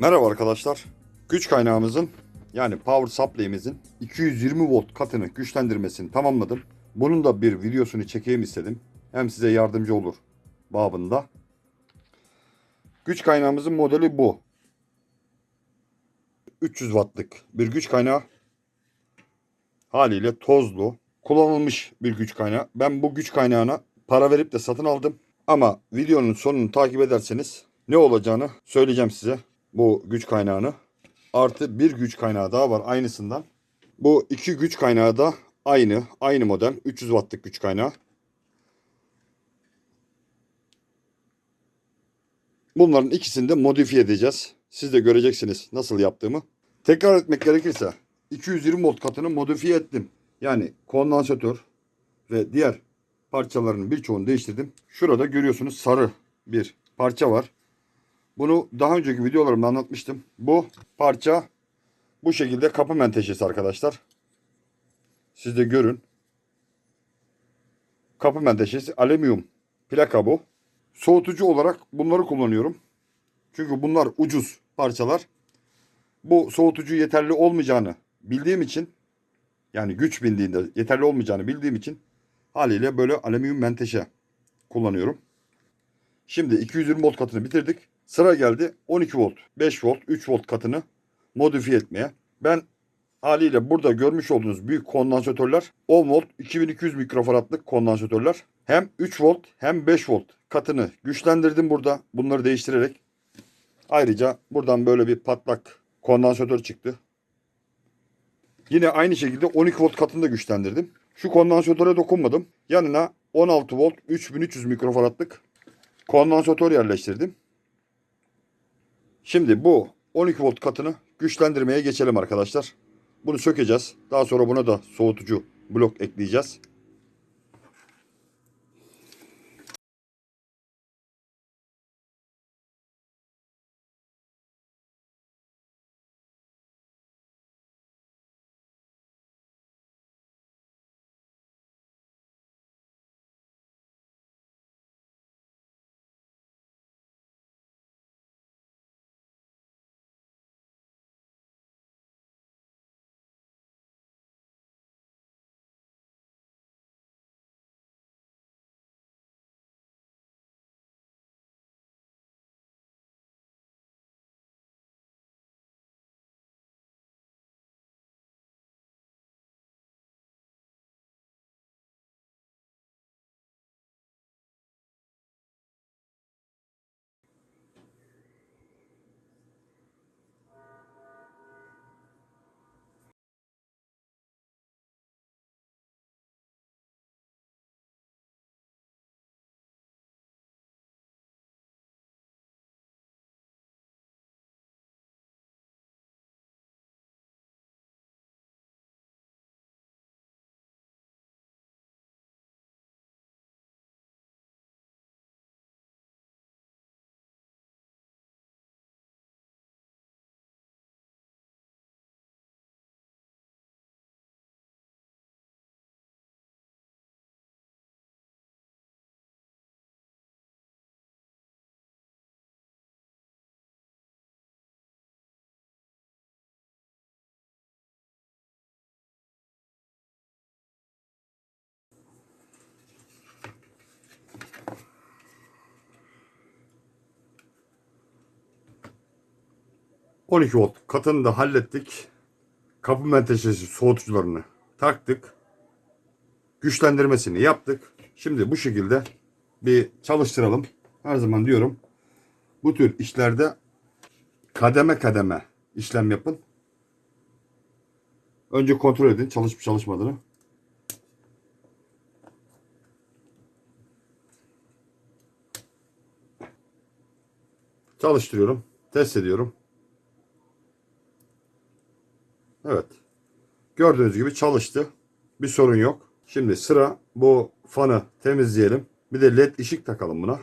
Merhaba arkadaşlar. Güç kaynağımızın yani power supply'imizin 220 volt katını güçlendirmesini tamamladım. Bunun da bir videosunu çekeyim istedim. Hem size yardımcı olur babında. Güç kaynağımızın modeli bu. 300 wattlık bir güç kaynağı. Haliyle tozlu, kullanılmış bir güç kaynağı. Ben bu güç kaynağına para verip de satın aldım. Ama videonun sonunu takip ederseniz ne olacağını söyleyeceğim size. Bu güç kaynağını. Artı bir güç kaynağı daha var aynısından. Bu iki güç kaynağı da aynı. Aynı model. 300 wattlık güç kaynağı. Bunların ikisini de modifiye edeceğiz. Siz de göreceksiniz nasıl yaptığımı. Tekrar etmek gerekirse 220 volt katını modifiye ettim. Yani kondansatör ve diğer parçalarının birçoğunu değiştirdim. Şurada görüyorsunuz sarı bir parça var. Bunu daha önceki videolarımda anlatmıştım. Bu parça bu şekilde kapı menteşesi arkadaşlar. Siz de görün. Kapı menteşesi alüminyum plaka bu. Soğutucu olarak bunları kullanıyorum. Çünkü bunlar ucuz parçalar. Bu soğutucu yeterli olmayacağını bildiğim için yani güç bindiğinde yeterli olmayacağını bildiğim için haliyle böyle alüminyum menteşe kullanıyorum. Şimdi 220 volt katını bitirdik. Sıra geldi 12 volt, 5 volt, 3 volt katını modifiye etmeye. Ben haliyle burada görmüş olduğunuz büyük kondansatörler 10 volt 2200 mikrofaradlık kondansatörler. Hem 3 volt hem 5 volt katını güçlendirdim burada bunları değiştirerek. Ayrıca buradan böyle bir patlak kondansatör çıktı. Yine aynı şekilde 12 volt katını da güçlendirdim. Şu kondansatöre dokunmadım. Yanına 16 volt 3300 mikrofaradlık kondansatör yerleştirdim. Şimdi bu 12 volt katını güçlendirmeye geçelim arkadaşlar. Bunu sökeceğiz. Daha sonra buna da soğutucu blok ekleyeceğiz. ...12 volt katını da hallettik. Kapı menteşesi soğutucularını taktık. Güçlendirmesini yaptık. Şimdi bu şekilde bir çalıştıralım. Her zaman diyorum bu tür işlerde kademe kademe işlem yapın. Önce kontrol edin çalışıp çalışmadığını. Çalıştırıyorum. Test ediyorum. Evet. Gördüğünüz gibi çalıştı. Bir sorun yok. Şimdi sıra bu fanı temizleyelim. Bir de led ışık takalım buna.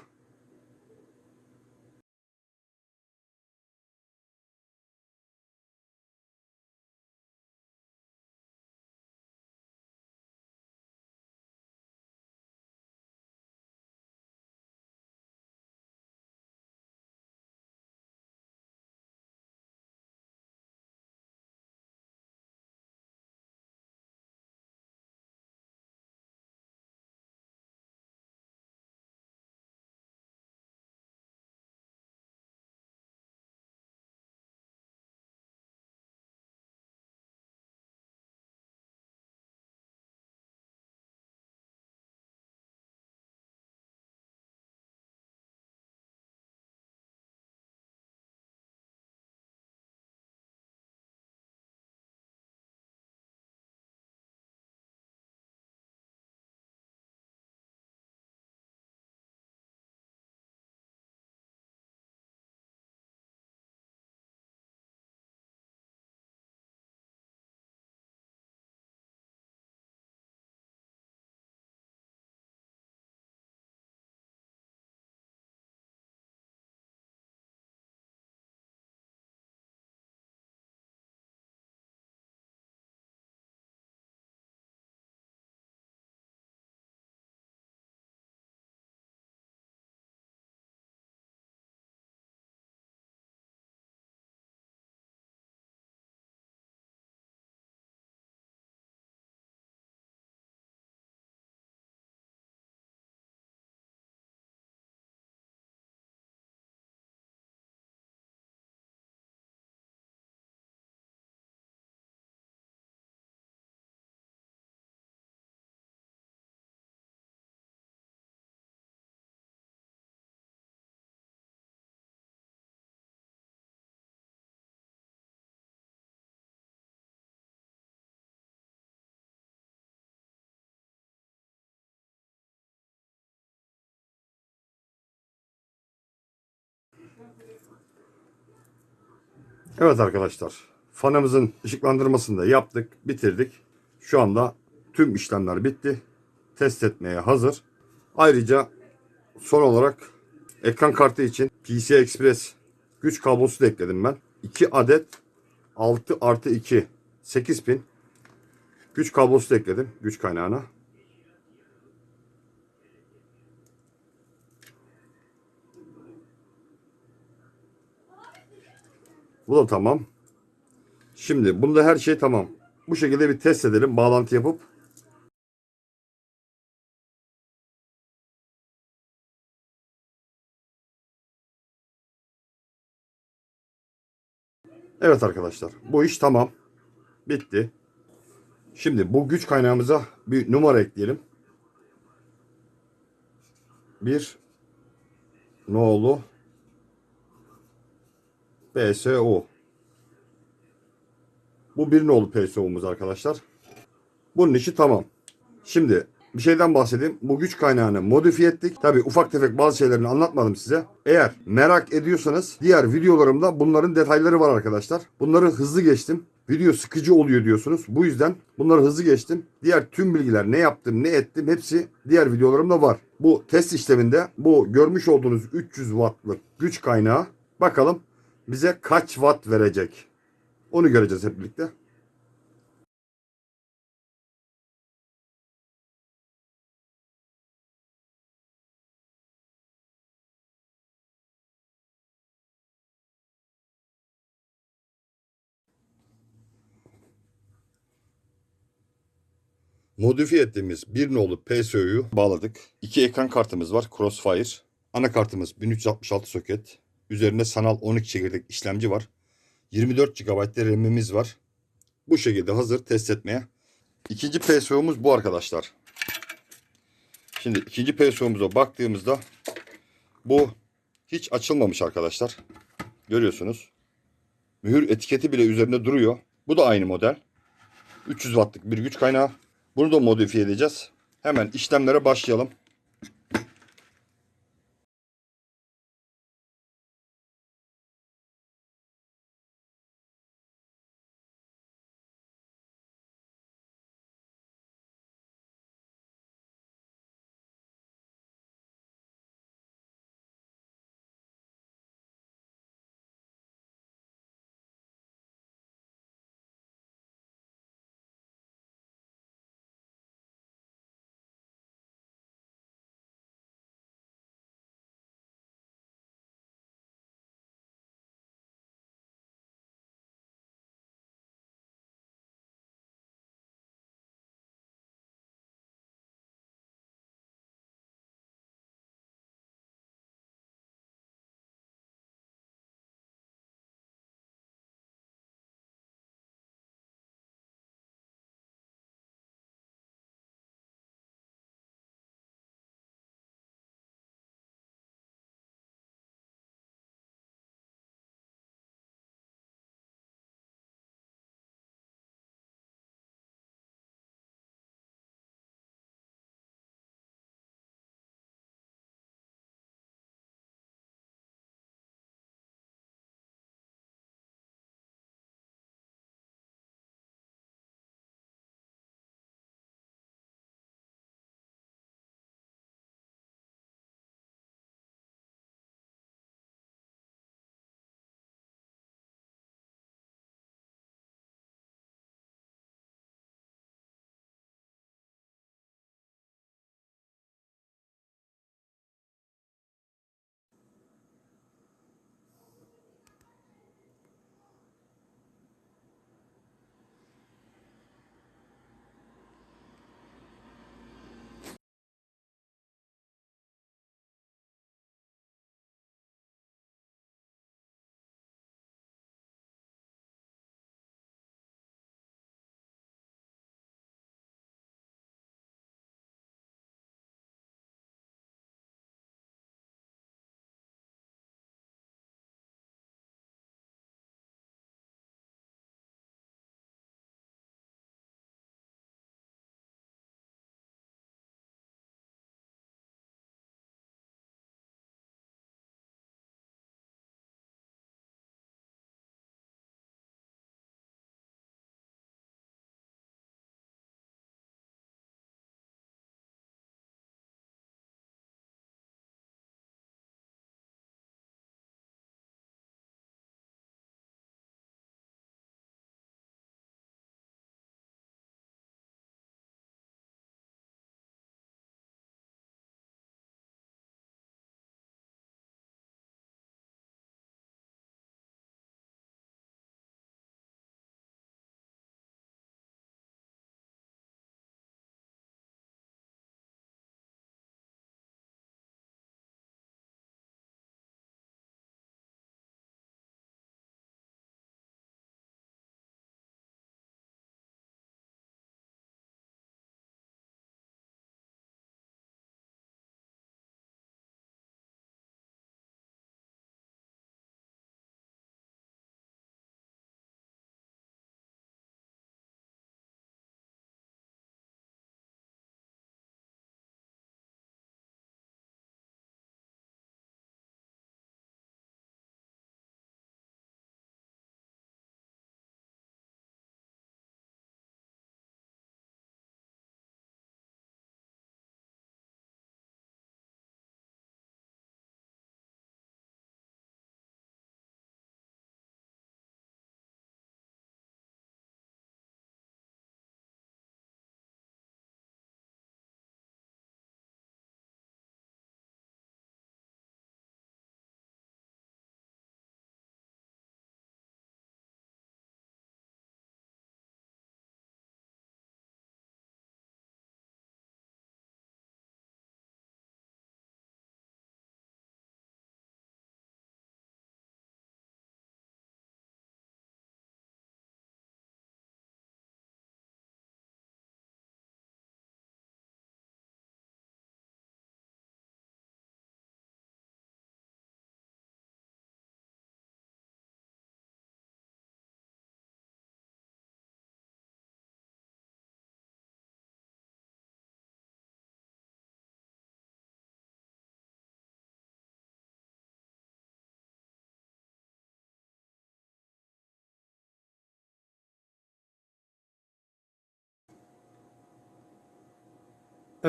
Evet arkadaşlar. Fanımızın ışıklandırmasını da yaptık. Bitirdik. Şu anda tüm işlemler bitti. Test etmeye hazır. Ayrıca son olarak ekran kartı için PCI Express güç kablosu da ekledim ben. 2 adet 6 artı 2 8 pin güç kablosu da ekledim güç kaynağına. Bu da tamam. Şimdi bunda her şey tamam. Bu şekilde bir test edelim. Bağlantı yapıp. Evet arkadaşlar. Bu iş tamam. Bitti. Şimdi bu güç kaynağımıza bir numara ekleyelim. Bir nolu PSO. Bu bir nolu PSO'muz arkadaşlar. Bunun işi tamam. Şimdi bir şeyden bahsedeyim. Bu güç kaynağını modifiye ettik. Tabi ufak tefek bazı şeylerini anlatmadım size. Eğer merak ediyorsanız diğer videolarımda bunların detayları var arkadaşlar. Bunları hızlı geçtim. Video sıkıcı oluyor diyorsunuz. Bu yüzden bunları hızlı geçtim. Diğer tüm bilgiler ne yaptım ne ettim hepsi diğer videolarımda var. Bu test işleminde bu görmüş olduğunuz 300 wattlık güç kaynağı bakalım bize kaç watt verecek. Onu göreceğiz hep birlikte. Modifiye ettiğimiz bir nolu PSO'yu bağladık. İki ekran kartımız var Crossfire. Anakartımız 1366 soket. Üzerinde sanal 12 çekirdek işlemci var. 24 GB RAM'imiz var. Bu şekilde hazır test etmeye. İkinci PSO'muz bu arkadaşlar. Şimdi ikinci PSO'muza baktığımızda bu hiç açılmamış arkadaşlar. Görüyorsunuz. Mühür etiketi bile üzerinde duruyor. Bu da aynı model. 300 wattlık bir güç kaynağı. Bunu da modifiye edeceğiz. Hemen işlemlere başlayalım.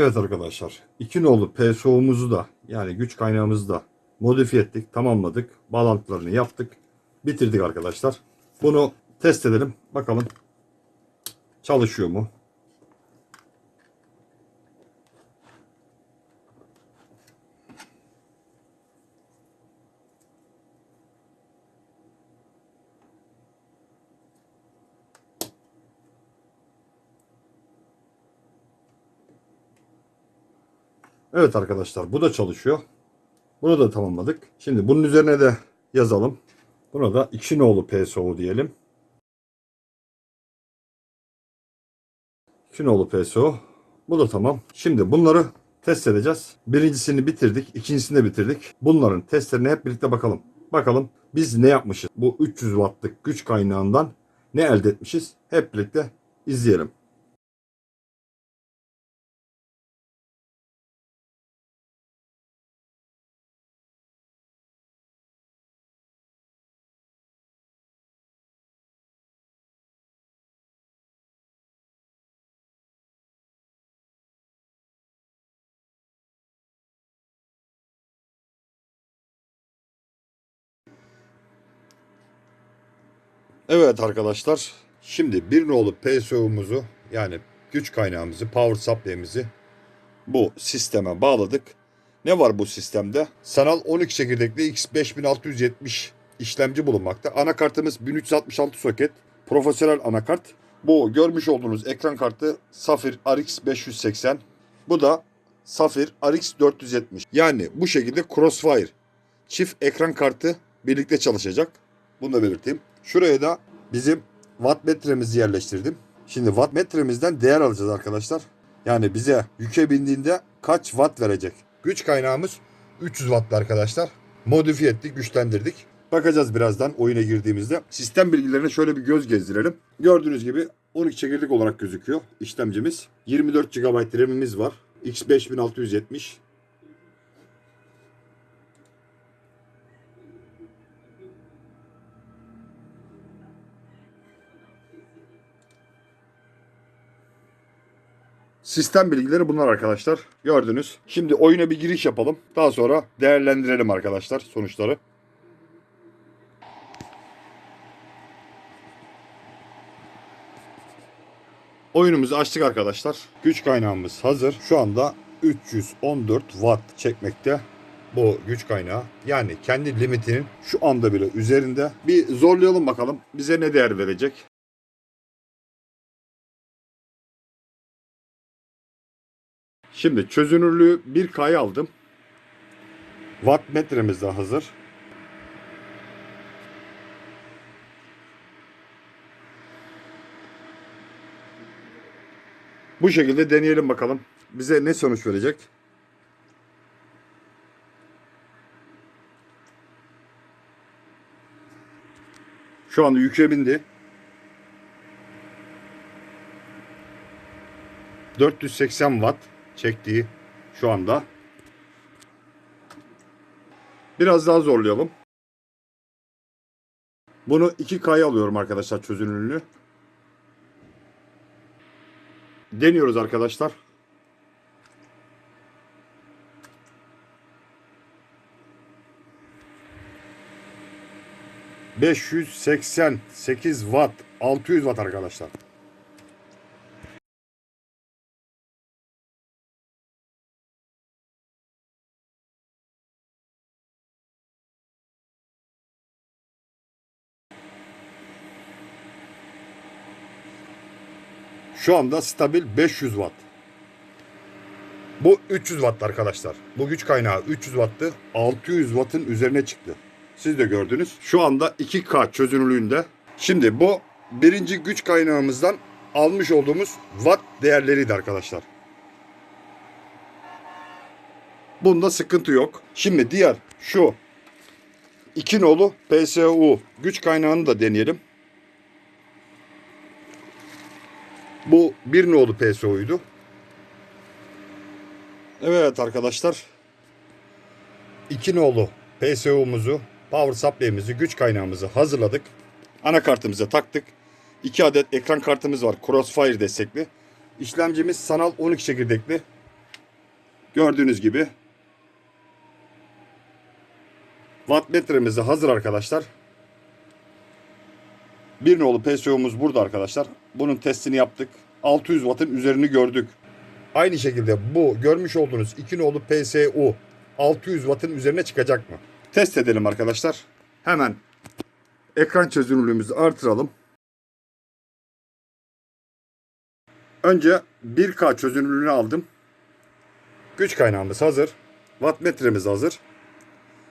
Evet arkadaşlar. iki nolu PSO'muzu da yani güç kaynağımızı da modifiye ettik. Tamamladık. Bağlantılarını yaptık. Bitirdik arkadaşlar. Bunu test edelim. Bakalım çalışıyor mu? Evet arkadaşlar bu da çalışıyor. Bunu da tamamladık. Şimdi bunun üzerine de yazalım. Buna da 2 nolu PSO diyelim. 2 nolu PSO. Bu da tamam. Şimdi bunları test edeceğiz. Birincisini bitirdik. ikincisini de bitirdik. Bunların testlerine hep birlikte bakalım. Bakalım biz ne yapmışız? Bu 300 wattlık güç kaynağından ne elde etmişiz? Hep birlikte izleyelim. Evet arkadaşlar. Şimdi bir nolu PSO'muzu yani güç kaynağımızı, power supply'mizi bu sisteme bağladık. Ne var bu sistemde? Sanal 12 çekirdekli X5670 işlemci bulunmakta. Anakartımız 1366 soket. Profesyonel anakart. Bu görmüş olduğunuz ekran kartı Safir RX 580. Bu da Safir RX 470. Yani bu şekilde Crossfire çift ekran kartı birlikte çalışacak. Bunu da belirteyim. Şuraya da bizim wattmetremizi yerleştirdim. Şimdi wattmetremizden değer alacağız arkadaşlar. Yani bize yüke bindiğinde kaç watt verecek? Güç kaynağımız 300 watt arkadaşlar. Modifiye ettik, güçlendirdik. Bakacağız birazdan oyuna girdiğimizde. Sistem bilgilerine şöyle bir göz gezdirelim. Gördüğünüz gibi 12 çekirdek olarak gözüküyor işlemcimiz. 24 GB RAM'imiz var. X5670 Sistem bilgileri bunlar arkadaşlar. Gördünüz. Şimdi oyuna bir giriş yapalım. Daha sonra değerlendirelim arkadaşlar sonuçları. Oyunumuzu açtık arkadaşlar. Güç kaynağımız hazır. Şu anda 314 watt çekmekte bu güç kaynağı. Yani kendi limitinin şu anda bile üzerinde. Bir zorlayalım bakalım bize ne değer verecek. Şimdi çözünürlüğü 1K'ya aldım. Watt metremiz de hazır. Bu şekilde deneyelim bakalım. Bize ne sonuç verecek? Şu anda yüke bindi. 480 watt çektiği şu anda. Biraz daha zorlayalım. Bunu 2K'ya alıyorum arkadaşlar çözünürlüğünü. Deniyoruz arkadaşlar. ...588 watt, 600 watt arkadaşlar. Şu anda stabil 500 watt. Bu 300 watt arkadaşlar. Bu güç kaynağı 300 watt'tı. 600 watt'ın üzerine çıktı. Siz de gördünüz. Şu anda 2K çözünürlüğünde. Şimdi bu birinci güç kaynağımızdan almış olduğumuz watt değerleriydi arkadaşlar. Bunda sıkıntı yok. Şimdi diğer şu 2 nolu PSU güç kaynağını da deneyelim. Bu bir nolu PSO'ydu. Evet arkadaşlar. 2 nolu PSO'muzu, power supply'mizi, güç kaynağımızı hazırladık. Anakartımıza taktık. 2 adet ekran kartımız var. Crossfire destekli. İşlemcimiz sanal 12 çekirdekli. Gördüğünüz gibi wattmetremiz de hazır arkadaşlar. Bir nolu PSO'muz burada arkadaşlar. Bunun testini yaptık. 600 wattın üzerini gördük. Aynı şekilde bu görmüş olduğunuz 2 nolu PSU 600 wattın üzerine çıkacak mı? Test edelim arkadaşlar. Hemen ekran çözünürlüğümüzü artıralım. Önce 1K çözünürlüğünü aldım. Güç kaynağımız hazır. Wattmetremiz hazır.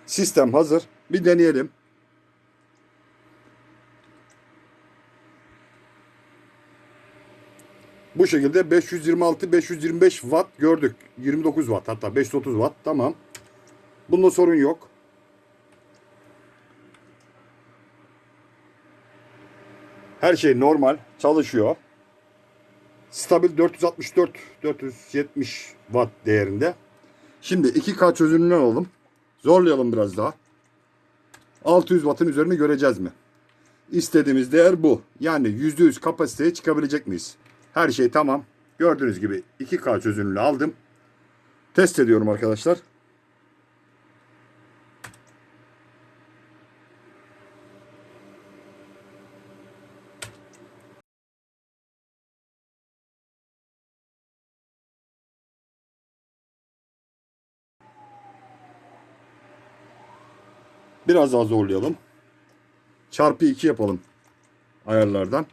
Sistem hazır. Bir deneyelim. Bu şekilde 526-525 watt gördük. 29 watt hatta 530 watt tamam. Bunda sorun yok. Her şey normal çalışıyor. Stabil 464 470 watt değerinde. Şimdi 2K çözünürlüğünü alalım. Zorlayalım biraz daha. 600 wattın üzerine göreceğiz mi? İstediğimiz değer bu. Yani %100 kapasiteye çıkabilecek miyiz? Her şey tamam. Gördüğünüz gibi 2K çözünürlüğü aldım. Test ediyorum arkadaşlar. Biraz daha zorlayalım. Çarpı 2 yapalım ayarlardan.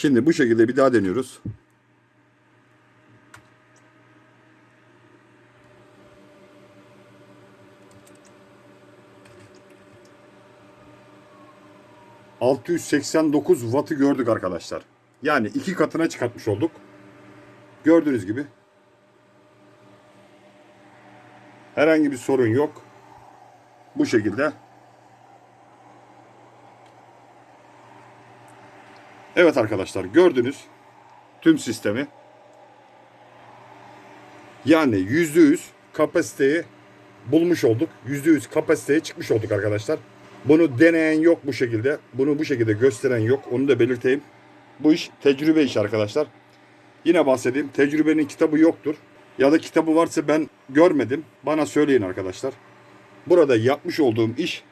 Şimdi bu şekilde bir daha deniyoruz. ...689 wattı gördük arkadaşlar. Yani iki katına çıkartmış olduk. Gördüğünüz gibi. Herhangi bir sorun yok. Bu şekilde. Evet arkadaşlar gördünüz tüm sistemi. Yani %100 kapasiteyi bulmuş olduk. %100 kapasiteye çıkmış olduk arkadaşlar. Bunu deneyen yok bu şekilde. Bunu bu şekilde gösteren yok. Onu da belirteyim. Bu iş tecrübe işi arkadaşlar. Yine bahsedeyim. Tecrübenin kitabı yoktur. Ya da kitabı varsa ben görmedim. Bana söyleyin arkadaşlar. Burada yapmış olduğum iş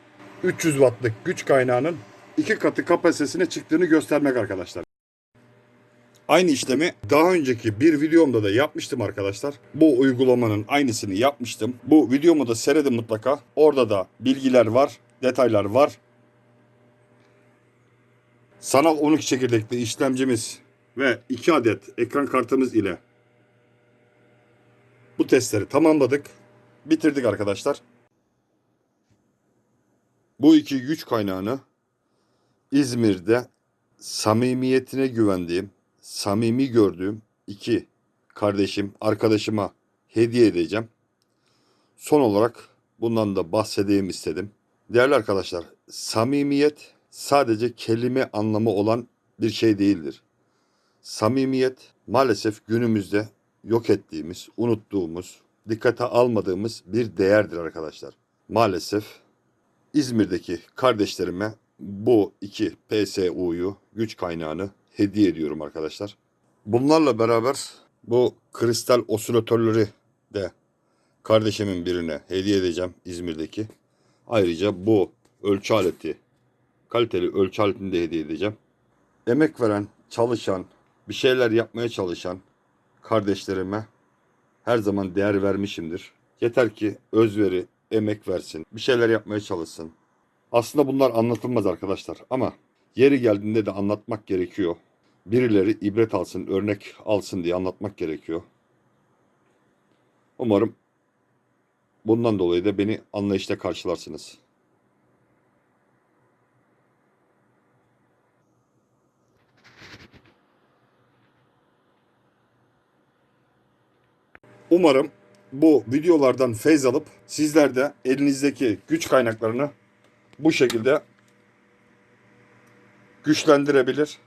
300 wattlık güç kaynağının iki katı kapasitesine çıktığını göstermek arkadaşlar. Aynı işlemi daha önceki bir videomda da yapmıştım arkadaşlar. Bu uygulamanın aynısını yapmıştım. Bu videomu da seyredin mutlaka. Orada da bilgiler var, detaylar var. Sanal 12 çekirdekli işlemcimiz ve 2 adet ekran kartımız ile bu testleri tamamladık. Bitirdik arkadaşlar. Bu iki güç kaynağını İzmir'de samimiyetine güvendiğim, samimi gördüğüm iki kardeşim, arkadaşıma hediye edeceğim. Son olarak bundan da bahsedeyim istedim. Değerli arkadaşlar, samimiyet sadece kelime anlamı olan bir şey değildir. Samimiyet maalesef günümüzde yok ettiğimiz, unuttuğumuz, dikkate almadığımız bir değerdir arkadaşlar. Maalesef İzmir'deki kardeşlerime bu iki PSU'yu, güç kaynağını hediye ediyorum arkadaşlar. Bunlarla beraber bu kristal osilatörleri de kardeşimin birine hediye edeceğim İzmir'deki. Ayrıca bu ölçü aleti, kaliteli ölçü aletini de hediye edeceğim. Emek veren, çalışan, bir şeyler yapmaya çalışan kardeşlerime her zaman değer vermişimdir. Yeter ki özveri, emek versin, bir şeyler yapmaya çalışsın. Aslında bunlar anlatılmaz arkadaşlar ama yeri geldiğinde de anlatmak gerekiyor. Birileri ibret alsın, örnek alsın diye anlatmak gerekiyor. Umarım bundan dolayı da beni anlayışla karşılarsınız. Umarım bu videolardan feyz alıp sizler de elinizdeki güç kaynaklarını bu şekilde güçlendirebilir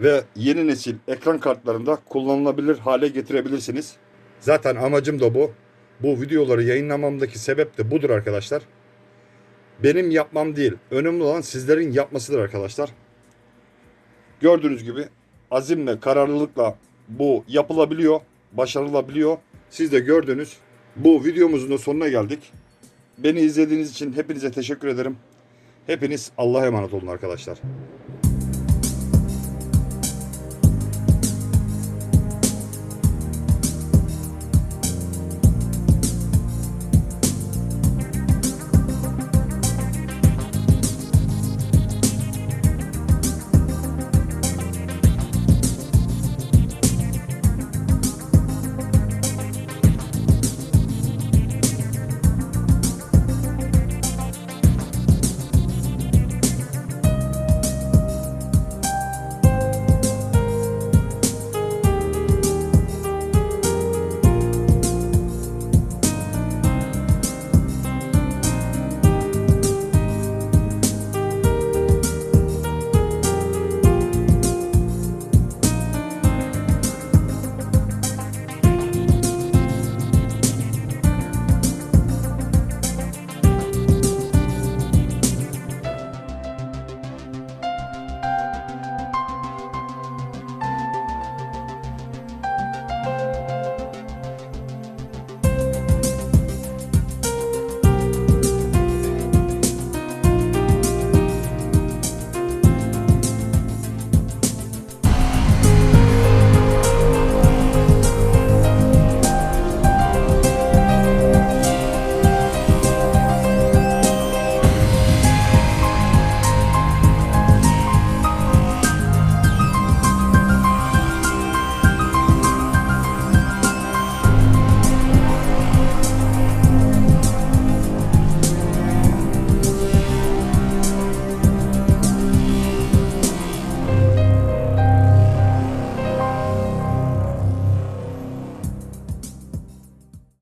ve yeni nesil ekran kartlarında kullanılabilir hale getirebilirsiniz. Zaten amacım da bu. Bu videoları yayınlamamdaki sebep de budur arkadaşlar. Benim yapmam değil. Önemli olan sizlerin yapmasıdır arkadaşlar. Gördüğünüz gibi azimle, kararlılıkla bu yapılabiliyor, başarılabiliyor. Siz de gördünüz. Bu videomuzun da sonuna geldik. Beni izlediğiniz için hepinize teşekkür ederim. Hepiniz Allah'a emanet olun arkadaşlar.